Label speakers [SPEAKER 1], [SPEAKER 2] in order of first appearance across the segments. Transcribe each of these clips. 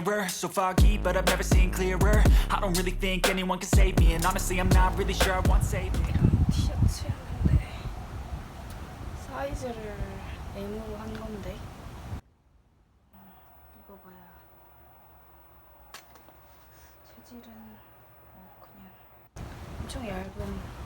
[SPEAKER 1] mirror, so foggy, but I've never seen clearer. I don't really think anyone can save me, and honestly, I'm not really sure I want saving.
[SPEAKER 2] 티셔츠였는데 사이즈를 M으로 한 건데 음, 입어봐야 재질은 어, 그냥 엄청 얇은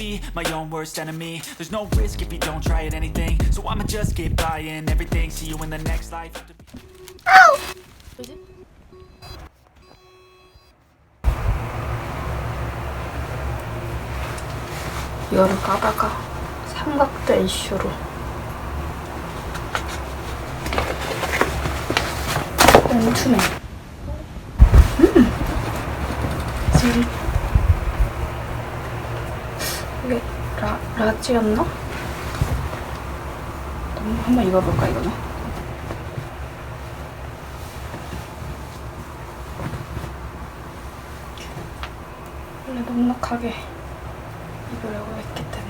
[SPEAKER 1] be my own worst enemy. There's no risk if you don't try at anything. So I'ma just keep buying everything. See you in the next life.
[SPEAKER 2] 뭐지? 이거를 까다가 삼각대 이슈로 멈추네 음! 라, 라지였나? 음, 한번 입어볼까 이거는? 원래 넉넉하게 입으려고 했기 때문에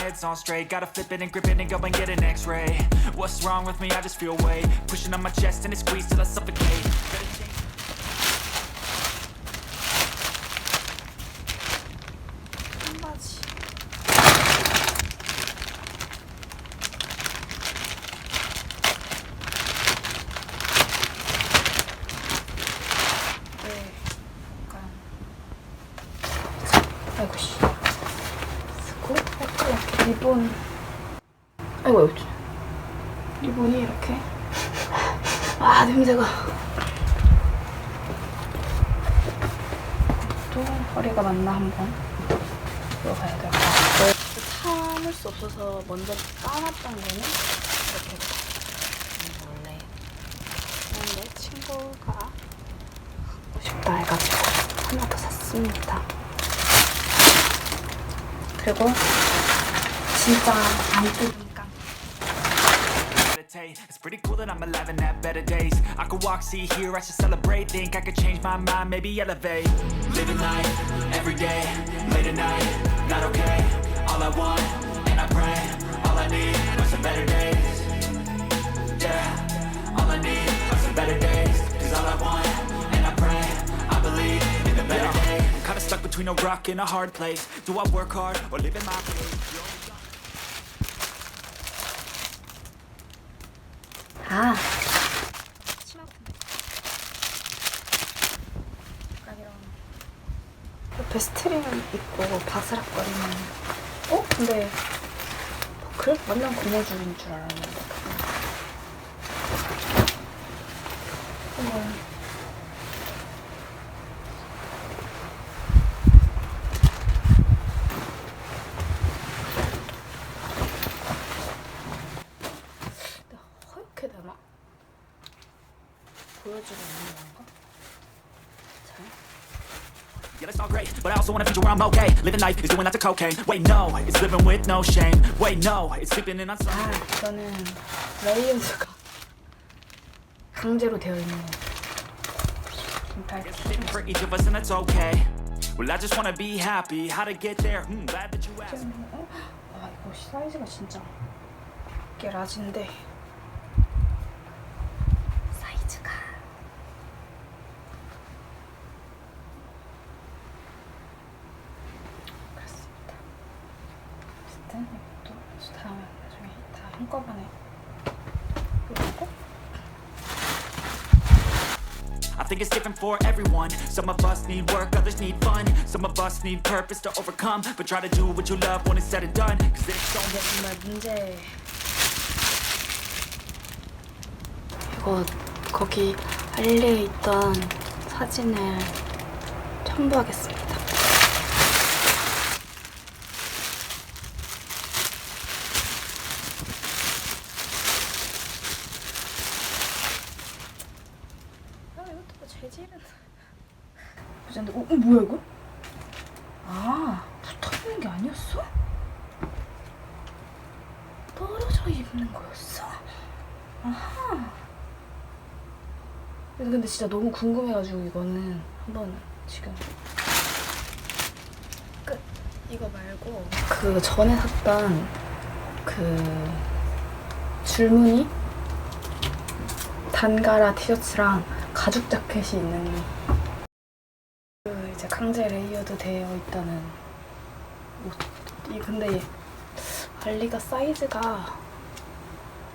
[SPEAKER 1] head's on straight. Gotta flip it and grip it and go and get an x ray. What's wrong with me? I just feel weight pushing on my chest and it squeezes till I suffocate.
[SPEAKER 2] 같고 참을 수 없어서 먼저 까놨던 거는 이렇게. 음, 원래. 그런데 친구가 갖고 싶다 해가지고 하나 더 샀습니다. 그리고 진짜 안 뜯
[SPEAKER 1] It's pretty cool that I'm alive and have better days. I could walk, see, hear, I should celebrate. Think I could change my mind, maybe elevate. Living life, every day, late at night, not okay. All I want, and I pray, all I need are some better days. Yeah, all I need are some better days. Cause all I want, and I pray, I believe in the better yeah. days. I'm kinda stuck between a rock and a hard place. Do I work hard or live in my pain?
[SPEAKER 2] 아 이런 베스트링을 입고 바스락거리는 어? 근데 버클? 완전 고무줄인 줄 알았는데 한번
[SPEAKER 1] great, but I also wanna be where I'm okay. Living life is doing lots of cocaine. Wait, no, it's living with no shame. Wait, no, it's sleeping in on some.
[SPEAKER 2] 아, 이거는 레이어드가 강제로 되어 있는 긴팔
[SPEAKER 1] It's different for each of us, and that's okay. Well, I just wanna be happy. How to get there? Hmm, glad that you asked.
[SPEAKER 2] 어? 아 이거 사이즈가 진짜 이게 라지인데
[SPEAKER 1] Think it's different for everyone. Some of us need work, others need fun. Some of us need purpose to overcome. But try to do what you love when it's said and done. Cause it's so
[SPEAKER 2] 정말 문제 이거 거기 알리에 있던 사진을 첨부하겠습니다. 아 이것도 뭐 재질은 보자는데 어, 어 뭐야 이거? 아 붙어 있는 게 아니었어? 떨어져 입는 거였어? 아하. 근데 진짜 너무 궁금해가지고 이거는 한번 지금 끝. 이거 말고 그 전에 샀던 그 줄무늬 단가라 티셔츠랑 가죽 자켓이 있는 그 이제 강제 레이어드 되어 있다는 옷. 이 근데 알리가 사이즈가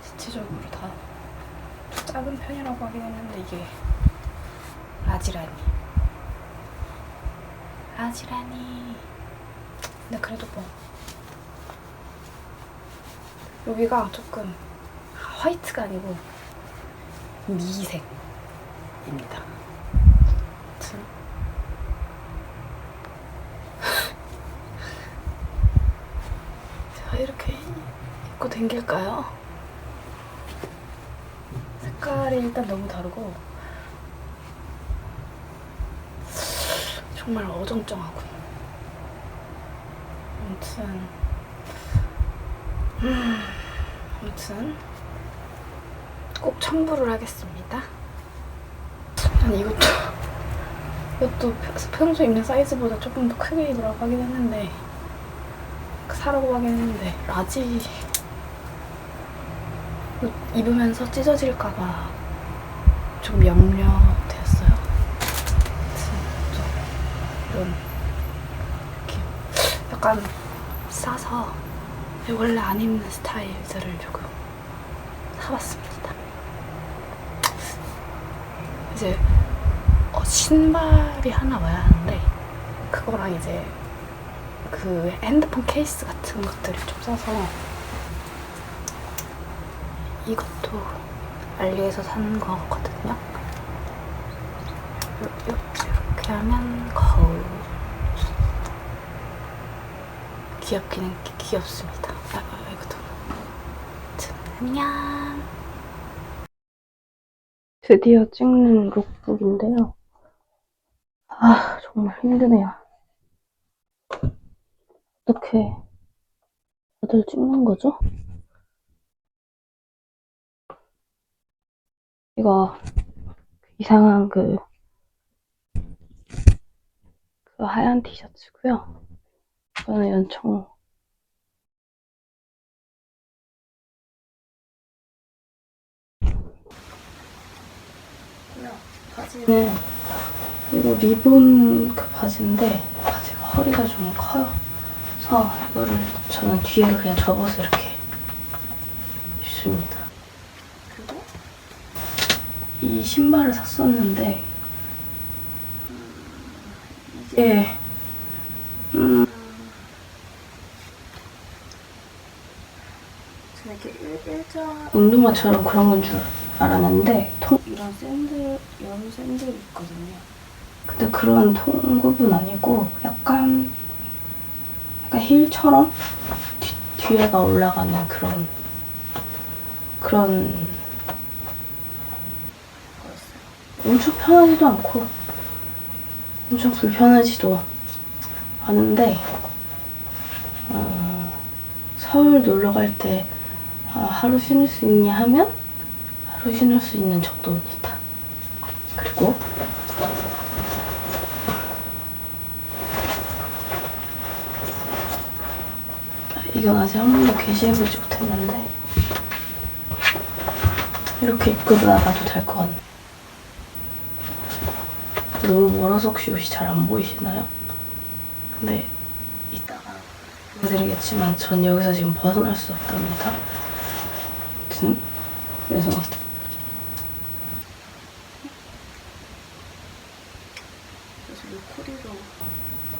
[SPEAKER 2] 실질적으로 다 작은 편이라고 하긴 했는데 이게 라지라니. 라지라니. 근데 그래도 뭐 여기가 조금 화이트가 아니고 미색 입니다 제가 이렇게 입고 댕길까요? 색깔이 일단 너무 다르고 정말 어정쩡하군. 아무튼 음, 아무튼 꼭 첨부를 하겠습니다. 아니 이것도 이것도 평소 입는 사이즈보다 조금 더 크게 입으라고 하긴 했는데 사라고 하긴 했는데 라지 입으면서 찢어질까봐 좀 염려되었어요. 이런 이렇게 약간 싸서 원래 안 입는 스타일들을 조금 사봤습니다. 이제 어, 신발이 하나 와야 하는데 그거랑 이제 그 핸드폰 케이스 같은 것들을 좀 사서 이것도 알리에서 산 거거든요. 요, 요, 이렇게 하면 거울. 귀엽기는 귀- 귀엽습니다. 아, 아, 이것도. 안녕. 드디어 찍는 룩북인데요. 아, 정말 힘드네요. 어떻게 다들 찍는 거죠? 이거 이상한 그, 그 하얀 티셔츠고요. 이거는 연청. 바지는 이거 리본 그 바지인데 바지가 허리가 좀 커요. 그래서 이거를 저는 뒤에 그냥 접어서 이렇게 입습니다. 그리고 이 신발을 샀었는데 이게 음 이렇게 일자 운동화처럼 그런 건 줄 알았는데 통 이런 샌들 이런 샌들이 있거든요. 근데 그런 통굽은 아니고 약간 약간 힐처럼 뒤, 뒤에가 올라가는 그런 그런.
[SPEAKER 3] 엄청 편하지도 않고 엄청 불편하지도 않은데 어, 서울 놀러 갈때 아, 하루 쉬는 수 있냐 하면 하루 쉬는 수 있는 정도입니다. 그리고 이건 아직 한 번도 게시해보지 못했는데 이렇게 입고 나가도 될 것 같네. 너무 멀어서 혹시 옷이 잘 안 보이시나요? 근데 이따가 보여드리겠지만 전 여기서 지금 벗어날 수 없답니다. 아무튼 그래서 그래서 이 코디도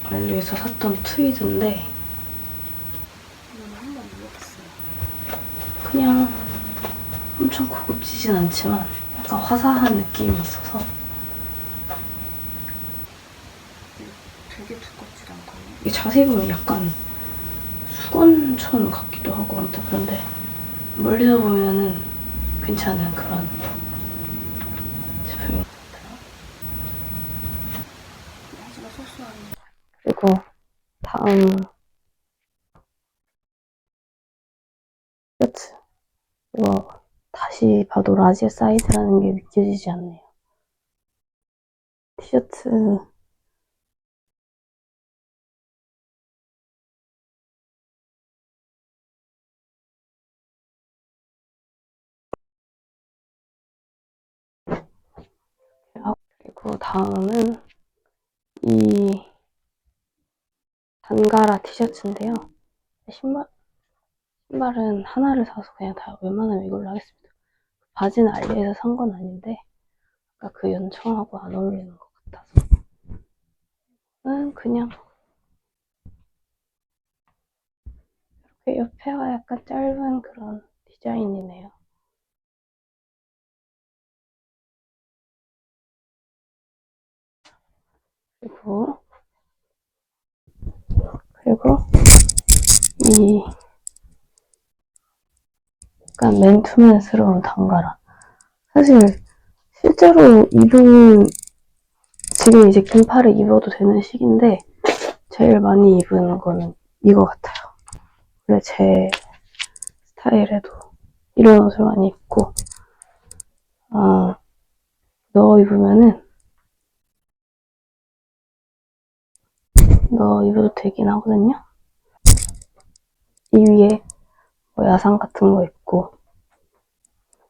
[SPEAKER 3] 알리에서 샀던 트위드인데 오늘 한번 입어봤어요. 그냥 엄청 고급지진 않지만 약간 화사한 느낌이 있어서 되게 두껍지도 않거든요. 이게 자세히 보면 약간 수건천 같기도 하고 아무튼 그런데 멀리서 보면은 괜찮은 그런 제품인 것 같아요. 하지만 소소한 그리고 다음 셔츠 이거 다시 봐도 라지 사이즈라는 게 믿겨지지 않네요. 티셔츠 그리고 다음은 이 단가라 티셔츠인데요. 신발 신발은 하나를 사서 그냥 다 웬만하면 이걸로 하겠습니다. 바지는 알리에서 산 건 아닌데 아까 그 연청하고 안 어울리는 것 같아서 는 그냥 이렇게 옆에가 약간 짧은 그런 디자인이네요. 그리고 그리고 이 약간 맨투맨스러운 단가라. 사실 실제로 입은 지금 이제 긴팔을 입어도 되는 시기인데 제일 많이 입은 거는 이거 같아요. 원래 제 스타일에도 이런 옷을 많이 입고 아 넣어 입으면은 넣어 입어도 되긴 하거든요. 이 위에 뭐 야상 같은 거 입고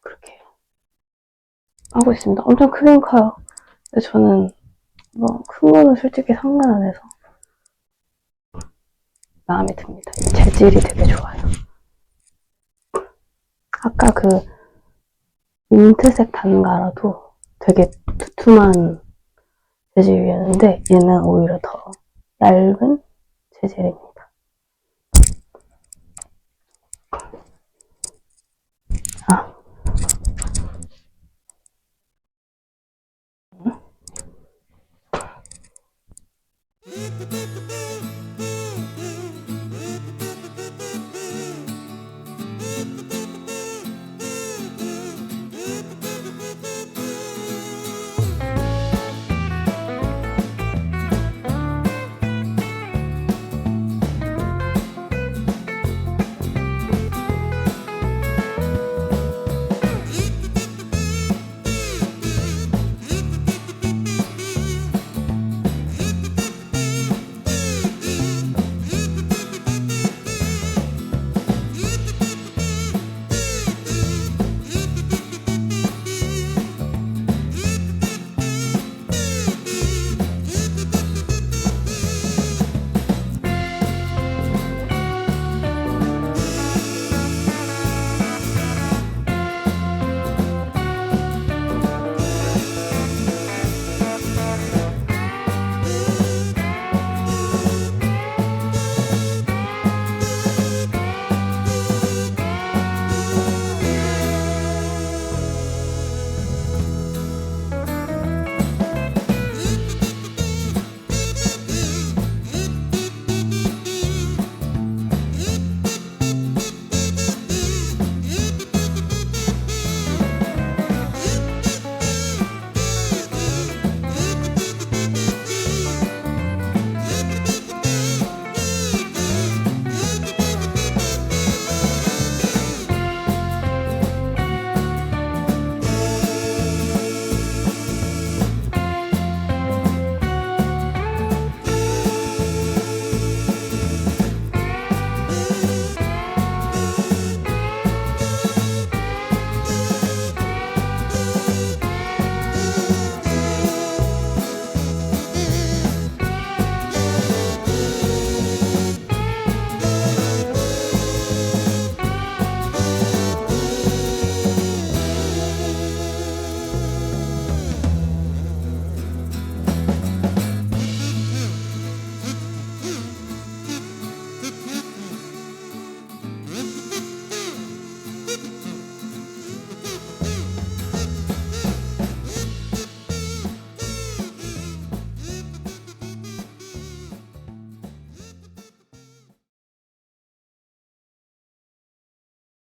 [SPEAKER 3] 그렇게 하고 있습니다. 엄청 크긴 커요. 근데 저는 뭐 큰 거는 솔직히 상관 안 해서 마음에 듭니다. 이 재질이 되게 좋아요. 아까 그 민트색 단가라도 되게 두툼한 재질이었는데 얘는 오히려 더 얇은 재질입니다.